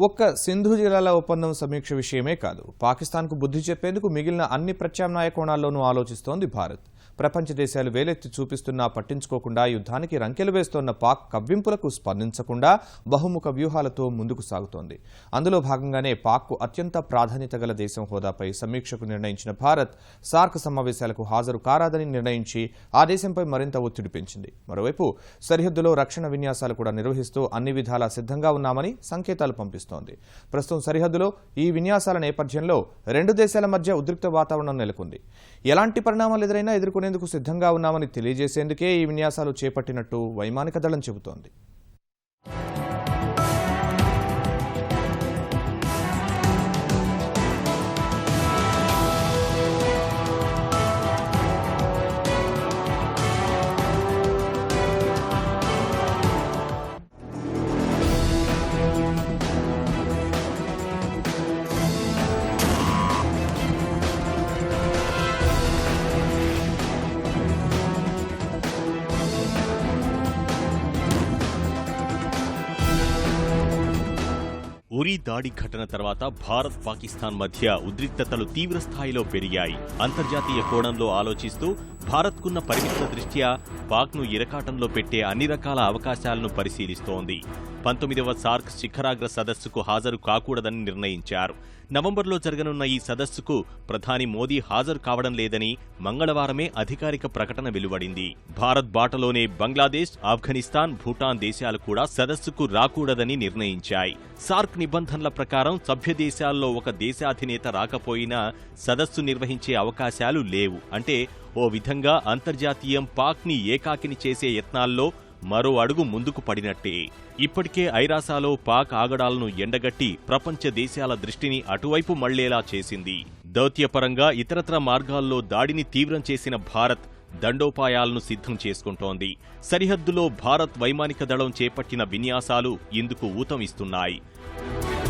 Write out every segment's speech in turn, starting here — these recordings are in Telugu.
ఒక్క సింధు జిల్లాల ఒప్పందం సమీక్ష విషయమే కాదు. పాకిస్తాన్కు బుద్ధి చెప్పేందుకు మిగిలిన అన్ని ప్రత్యామ్నాయ కోణాల్లోనూ ఆలోచిస్తోంది భారత్. ప్రపంచ దేశాలు వేలెత్తి చూపిస్తున్నా పట్టించుకోకుండా యుద్ధానికి రంకెలు వేస్తోన్న పాక్ కవ్వింపులకు స్పందించకుండా బహుముఖ వ్యూహాలతో ముందుకు సాగుతోంది. అందులో భాగంగానే పాక్కు అత్యంత ప్రాధాన్యత గల దేశం హోదాపై సమీక్షకు నిర్ణయించిన భారత్ సార్క్ సమావేశాలకు హాజరు కారాదని నిర్ణయించి ఆ దేశంపై మరింత ఒత్తిడి పెంచింది. మరోవైపు సరిహద్దులో రక్షణ విన్యాసాలు కూడా నిర్వహిస్తూ అన్ని విధాలా సిద్ధంగా ఉన్నామని సంకేతాలు పంపిస్తోంది. ప్రస్తుతం సరిహద్దులో ఈ విన్యాసాల నేపథ్యంలో రెండు దేశాల మధ్య ఉద్రిక్త వాతావరణం నెలకొంది. ఎలాంటి పరిణామాలు ఎదురైనా ఎదుర్కొనేందుకు సిద్ధంగా ఉన్నామని తెలియజేసేందుకే ఈ విన్యాసాలు చేపట్టినట్టు వైమానిక దళం చెబుతోంది. దాడి ఘటన తర్వాత భారత్ పాకిస్తాన్ మధ్య ఉద్రిక్తతలు తీవ్ర స్థాయిలో పెరిగాయి. అంతర్జాతీయ కోణంలో ఆలోచిస్తూ భారత్కున్న పరిమిత దృష్ట్యా పాక్ను ఇరకాటంలో పెట్టే అన్ని రకాల అవకాశాలను పరిశీలిస్తోంది. పంతొమ్మిదవ సార్క్ శిఖరాగ్ర సదస్సుకు హాజరు కాకూడదని నిర్ణయించారు. నవంబర్లో జరగనున్న ఈ సదస్సుకు ప్రధాని మోదీ హాజరు కావడం లేదని మంగళవారమే అధికారిక ప్రకటన వెలువడింది. భారత్ బాటలోనే బంగ్లాదేశ్ ఆఫ్ఘనిస్తాన్ భూటాన్ దేశాలు కూడా సదస్సుకు రాకూడదని నిర్ణయించాయి. సార్క్ నిబంధనల ప్రకారం సభ్య దేశాల్లో ఒక దేశాధినేత రాకపోయినా సదస్సు నిర్వహించే అవకాశాలు లేవు. అంటే ఓ విధంగా అంతర్జాతీయం పాక్ని ఏకాకిని చేసే యత్నాల్లో మరో అడుగు ముందుకు పడినట్టే. ఇప్పటికే ఐరాసాలో పాక్ ఆగడాలను ఎండగట్టి ప్రపంచ దేశాల దృష్టిని అటువైపు మళ్ళేలా చేసింది. దౌత్యపరంగా ఇతరత్ర మార్గాల్లో దాడిని తీవ్రం చేసిన భారత్ దండోపాయాలను సిద్ధం చేసుకుంటోంది. సరిహద్దులో భారత్ వైమానిక దళం చేపట్టిన విన్యాసాలు ఇందుకు ఊతమిస్తున్నాయి. ఇస్తున్నాయి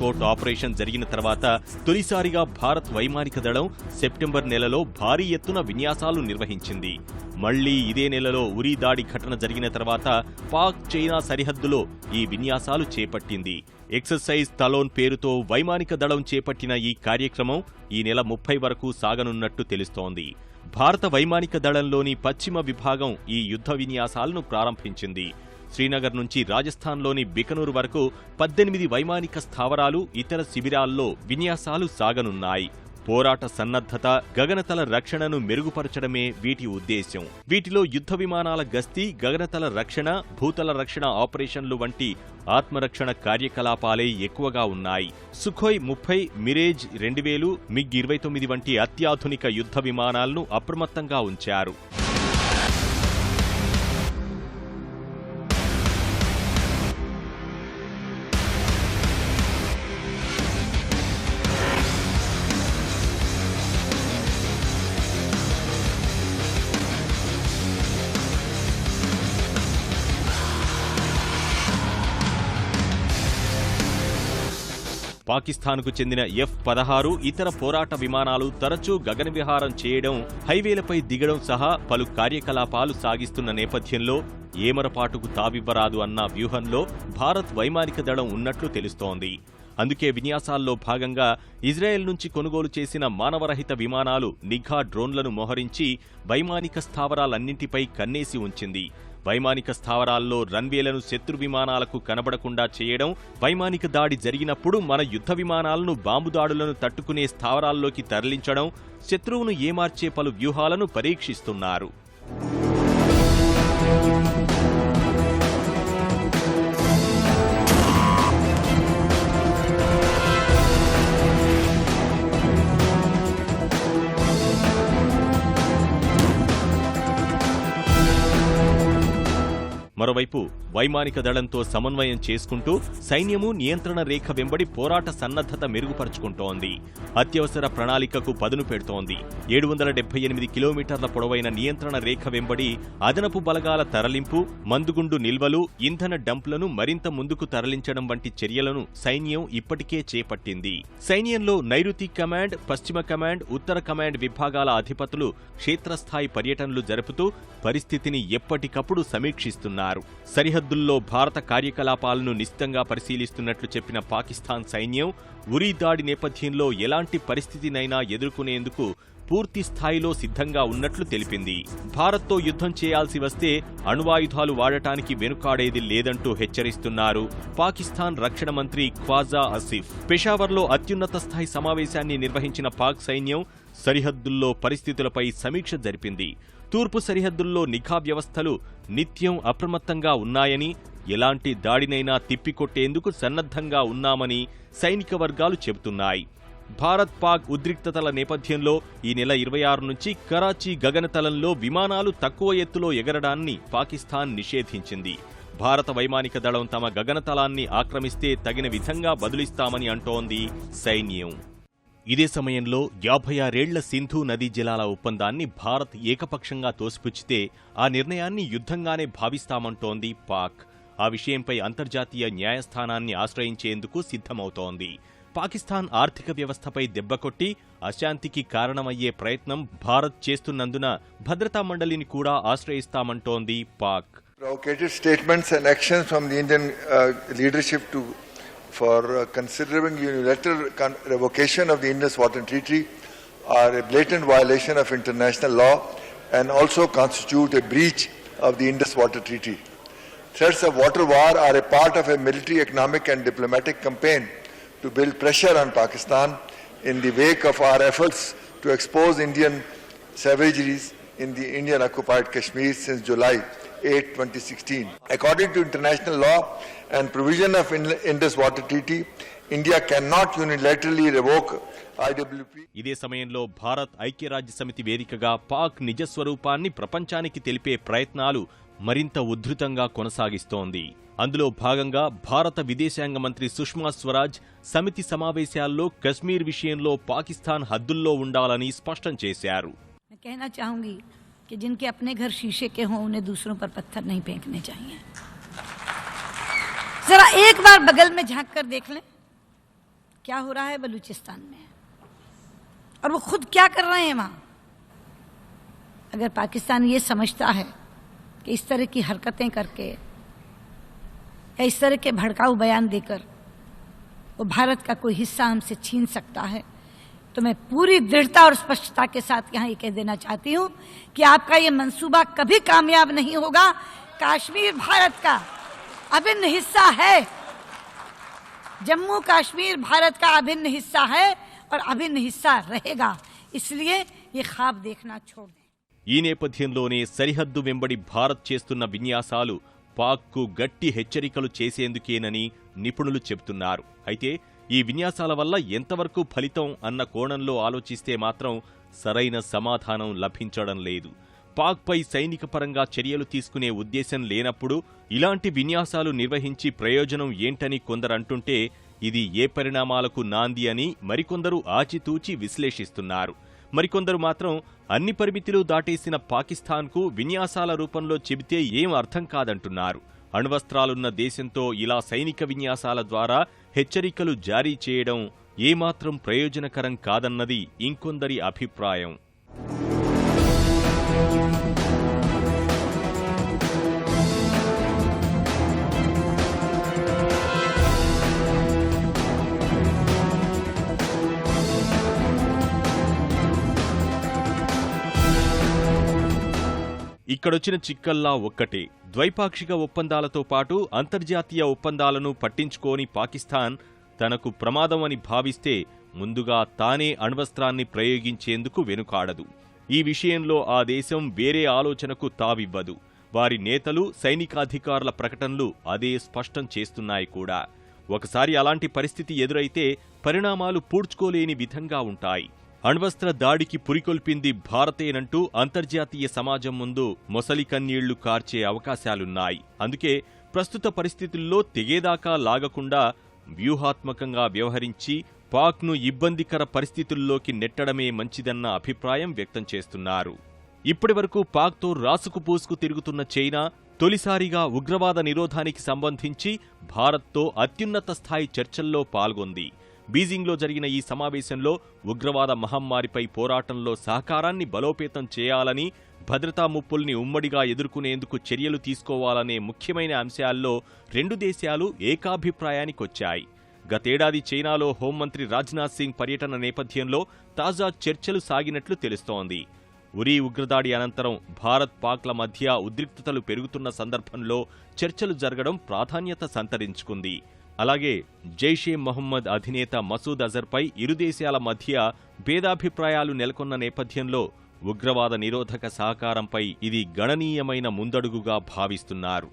కోట్ ఆపరేషన్ జరిగిన తర్వాత తొలిసారిగా భారత్ వైమానిక దళం సెప్టెంబర్ నెలలో భారీ ఎత్తున విన్యాసాలు నిర్వహించింది. మళ్ళీ ఇదే నెలలో ఉరి దాడి ఘటన జరిగిన తర్వాత పాక్ చైనా సరిహద్దులో ఈ విన్యాసాలు చేపట్టింది. ఎక్సర్సైజ్ తలోన్ పేరుతో వైమానిక దళం చేపట్టిన ఈ కార్యక్రమం ఈ నెల ముప్పై వరకు సాగనున్నట్టు తెలుస్తోంది. భారత వైమానిక దళంలోని పశ్చిమ విభాగం ఈ యుద్ధ విన్యాసాలను ప్రారంభించింది. శ్రీనగర్ నుంచి రాజస్థాన్లోని బికనూరు వరకు పద్దెనిమిది వైమానిక స్థావరాలు ఇతర శిబిరాల్లో విన్యాసాలు సాగనున్నాయి. పోరాట సన్నద్ధత గగనతల రక్షణను మెరుగుపరచడమే వీటి ఉద్దేశ్యం. వీటిలో యుద్ధ విమానాల గస్తీ గగనతల రక్షణ భూతల రక్షణ ఆపరేషన్లు వంటి ఆత్మరక్షణ కార్యకలాపాలే ఎక్కువగా ఉన్నాయి. సుఖోయ్ ముప్పై మిరేజ్ రెండు వేలు మిగ్ ఇరవై తొమ్మిది వంటి అత్యాధునిక యుద్ధ విమానాలను అప్రమత్తంగా ఉంచారు. పాకిస్తాన్కు చెందిన ఎఫ్ పదహారు ఇతర పోరాట విమానాలు తరచూ గగన విహారం చేయడం హైవేలపై దిగడం సహా పలు కార్యకలాపాలు సాగిస్తున్న నేపథ్యంలో ఏమరపాటుకు తావివ్వరాదు అన్న వ్యూహంలో భారత్ వైమానిక దళం ఉన్నట్లు తెలుస్తోంది. అందుకే విన్యాసాల్లో భాగంగా ఇజ్రాయెల్ నుంచి కొనుగోలు చేసిన మానవరహిత విమానాలు నిఘా డ్రోన్లను మోహరించి వైమానిక స్థావరాలన్నింటిపై కన్నేసి ఉంచింది. వైమానిక స్థావరాల్లో రన్వేలను శత్రు విమానాలకు కనబడకుండా చేయడం వైమానిక దాడి జరిగినప్పుడు మన యుద్ధ విమానాలను బాంబు దాడులను తట్టుకునే స్థావరాల్లోకి తరలించడం శత్రువును ఏమార్చే పలు వ్యూహాలను పరీక్షిస్తున్నారు. మరోవైపు వైమానిక దళంతో సమన్వయం చేసుకుంటూ సైన్యము నియంత్రణ రేఖ వెంబడి పోరాట సన్నద్ధత మెరుగుపరుచుకుంటోంది. అత్యవసర ప్రణాళికకు పదును పెడుతోంది. ఏడు వందల డెబ్బై ఎనిమిది కిలోమీటర్ల పొడవైన నియంత్రణ రేఖ వెంబడి అదనపు బలగాల తరలింపు మందుగుండు నిల్వలు ఇంధన డంప్లను మరింత ముందుకు తరలించడం వంటి చర్యలను సైన్యం ఇప్పటికే చేపట్టింది. సైన్యంలో నైరుతి కమాండ్ పశ్చిమ కమాండ్ ఉత్తర కమాండ్ విభాగాల అధిపతులు క్షేత్రస్థాయి పర్యటనలు జరుపుతూ పరిస్థితిని ఎప్పటికప్పుడు సమీక్షిస్తున్నారు. సరిహద్దుల్లో భారత కార్యకలాపాలను నిశితంగా పరిశీలిస్తున్నట్లు చెప్పిన పాకిస్తాన్ సైన్యం ఉరీ దాడి నేపథ్యంలో ఎలాంటి పరిస్థితినైనా ఎదుర్కొనేందుకు పూర్తి స్థాయిలో సిద్ధంగా ఉన్నట్లు తెలిపింది. భారత్తో యుద్ధం చేయాల్సి వస్తే అణువాయుధాలు వాడటానికి వెనుకాడేది లేదంటూ హెచ్చరిస్తున్నారు పాకిస్తాన్ రక్షణ మంత్రి ఖ్వాజా అసిఫ్. పెషావర్లో అత్యున్నత స్థాయి సమావేశాన్ని నిర్వహించిన పాక్ సైన్యం సరిహద్దుల్లో పరిస్థితులపై సమీక్ష జరిపింది. తూర్పు సరిహద్దుల్లో నిఘా వ్యవస్థలు నిత్యం అప్రమత్తంగా ఉన్నాయని ఎలాంటి దాడినైనా తిప్పికొట్టేందుకు సన్నద్ధంగా ఉన్నామని సైనిక వర్గాలు చెబుతున్నాయి. భారత్ పాక్ ఉద్రిక్తతల నేపథ్యంలో ఈ నెల ఇరవై ఆరు నుంచి కరాచీ గగనతలంలో విమానాలు తక్కువ ఎత్తులో ఎగరడాన్ని పాకిస్తాన్ నిషేధించింది. భారత వైమానిక దళం తమ గగనతలాన్ని ఆక్రమిస్తే తగిన విధంగా బదులిస్తామని అంటోంది సైన్యం. ఇదే సమయంలో యాభై ఆరేళ్ళ సింధు నదీ జలాల ఒప్పందాన్ని భారత్ ఏకపక్షంగా తోసిపుచ్చితే ఆ నిర్ణయాన్ని యుద్ధంగానే భావిస్తామంటోంది పాక్. ఆ విషయంపై అంతర్జాతీయ న్యాయస్థానాన్ని ఆశ్రయించేందుకు సిద్ధమవుతోంది. పాకిస్తాన్ ఆర్థిక వ్యవస్థపై దెబ్బకొట్టి అశాంతికి కారణమయ్యే ప్రయత్నం భారత్ చేస్తున్నందున భద్రతా మండలిని కూడా ఆశ్రయిస్తామంటోంది Pak. Provocative statements and actions from the Indian uh, leadership to for uh, considering unilateral revocation of the Indus Water Treaty are a blatant violation of international law and also constitute a breach of the Indus Water Treaty. Threats of water war are a part of a military, economic, and diplomatic campaign to build pressure on Pakistan in the wake of our efforts to expose Indian savageries in the Indian occupied Kashmir since July 8, 2016. According to international law and provision of Indus Water Treaty, India cannot unilaterally revoke. ఇదే సమయంలో భారత్ ఐక్యరాజ్య సమితి వేదికగా పాక్ నిజ స్వరూపాన్ని ప్రపంచానికి తెలిపే ప్రయత్నాలు మరింత ఉధృతంగా కొనసాగిస్తోంది అందులో భాగంగా భారత విదేశాంగ మంత్రి సుష్మా స్వరాజ్ సమితి సమావేశాల్లో కశ్మీర్ విషయంలో పాకిస్తాన్ హద్దుల్లో ఉండాలని స్పష్టం చేశారు कि जिनके अपने घर शीशे के हों, उन्हें दूसरों पर पत्थर नहीं फेंकने चाहिए। जरा एक बार बगल में झाँक कर देख लें, क्या हो रहा है बलूचिस्तान में। और वो खुद क्या कर रहे हैं वहाँ? अगर पाकिस्तान ये समझता है कि इस तरह की हरकतें करके, या इस तरह के भड़काऊ बयान देकर, वो भारत का कोई हिस्सा हमसे छीन सकता है तो मैं पूरी दृढ़ता और स्पष्टता के साथ यहां ये कह देना चाहती हूं कि आपका ये मंसूबा कभी कामयाब नहीं होगा कश्मीर भारत का अभिन्न हिस्सा है जम्मू कश्मीर भारत का अभिन्न हिस्सा है और अभिन्न हिस्सा रहेगा इसलिए ये ख्वाब देखना छोड़ दें ఈ నేపథ్యంలోనే సరిహద్దు వెంబడి భారత్ చేస్తున్న విన్యాసాలు పాక్కు గట్టి హెచ్చరికలు చేసేందుకేనని నిపుణులు చెబుతున్నారు అయితే ఈ విన్యాసాల వల్ల ఎంతవరకు ఫలితం అన్న కోణంలో ఆలోచిస్తే మాత్రం సరైన సమాధానం లభించడం లేదు. పాక్పై సైనిక పరంగా చర్యలు తీసుకునే ఉద్దేశం లేనప్పుడు ఇలాంటి విన్యాసాలు నిర్వహించి ప్రయోజనం ఏంటని కొందరంటుంటే ఇది ఏ పరిణామాలకు నాంది అని మరికొందరు ఆచితూచి విశ్లేషిస్తున్నారు. మరికొందరు మాత్రం అన్ని పరిమితులు దాటేసిన పాకిస్తాన్కు విన్యాసాల రూపంలో చెబితే ఏం అర్థం కాదంటున్నారు. అణ్వస్త్రాలున్న దేశంతో ఇలా సైనిక విన్యాసాల ద్వారా హెచ్చరికలు జారీ చేయడం ఏమాత్రం ప్రయోజనకరం కాదన్నది ఇంకొందరి అభిప్రాయం. ఇక్కడొచ్చిన చిక్కల్లా ఒక్కటే. ద్వైపాక్షిక ఒప్పందాలతో పాటు అంతర్జాతీయ ఒప్పందాలను పట్టించుకోని పాకిస్తాన్ తనకు ప్రమాదం అని భావిస్తే ముందుగా తానే అణ్వస్త్రాన్ని ప్రయోగించేందుకు వెనుకాడదు. ఈ విషయంలో ఆ దేశం వేరే ఆలోచనకు తావివ్వదు. వారి నేతలు సైనికాధికారుల ప్రకటనలు అదే స్పష్టం చేస్తున్నాయి కూడా. ఒకసారి అలాంటి పరిస్థితి ఎదురైతే పరిణామాలు పూడ్చుకోలేని విధంగా ఉంటాయి. అణ్వస్త్ర దాడికి పురికొల్పింది భారతేనంటూ అంతర్జాతీయ సమాజం ముందు మొసలి కన్నీళ్ళు కార్చే అవకాశాలున్నాయి. అందుకే ప్రస్తుత పరిస్థితుల్లో తెగేదాకా లాగకుండా వ్యూహాత్మకంగా వ్యవహరించి పాక్ను ఇబ్బందికర పరిస్థితుల్లోకి నెట్టడమే మంచిదన్న అభిప్రాయం వ్యక్తం చేస్తున్నారు. ఇప్పటివరకు పాక్తో రాసుకు పూసుకు తిరుగుతున్న చైనా తొలిసారిగా ఉగ్రవాద నిరోధానికి సంబంధించి భారత్తో అత్యున్నత స్థాయి చర్చల్లో పాల్గొంది. బీజింగ్లో జరిగిన ఈ సమావేశంలో ఉగ్రవాద మహమ్మారిపై పోరాటంలో సహకారాన్ని బలోపేతం చేయాలని భద్రతా ముప్పుల్ని ఉమ్మడిగా ఎదుర్కొనేందుకు చర్యలు తీసుకోవాలనే ముఖ్యమైన అంశాల్లో రెండు దేశాలు ఏకాభిప్రాయానికొచ్చాయి గతేడాది చైనాలో హోంమంత్రి రాజ్నాథ్ సింగ్ పర్యటన నేపథ్యంలో తాజా చర్చలు సాగినట్లు తెలుస్తోంది. ఉరీ ఉగ్రదాడి అనంతరం భారత్ పాక్ల మధ్య ఉద్రిక్తతలు పెరుగుతున్న సందర్భంలో చర్చలు జరగడం ప్రాధాన్యత సంతరించుకుంది. అలాగే జైషే మహమ్మద్ అధినేత మసూద్ అజర్పై ఇరు దేశాల మధ్య భేదాభిప్రాయాలు నెలకొన్న నేపథ్యంలో ఉగ్రవాద నిరోధక సహకారంపై ఇది గణనీయమైన ముందడుగుగా భావిస్తున్నారు.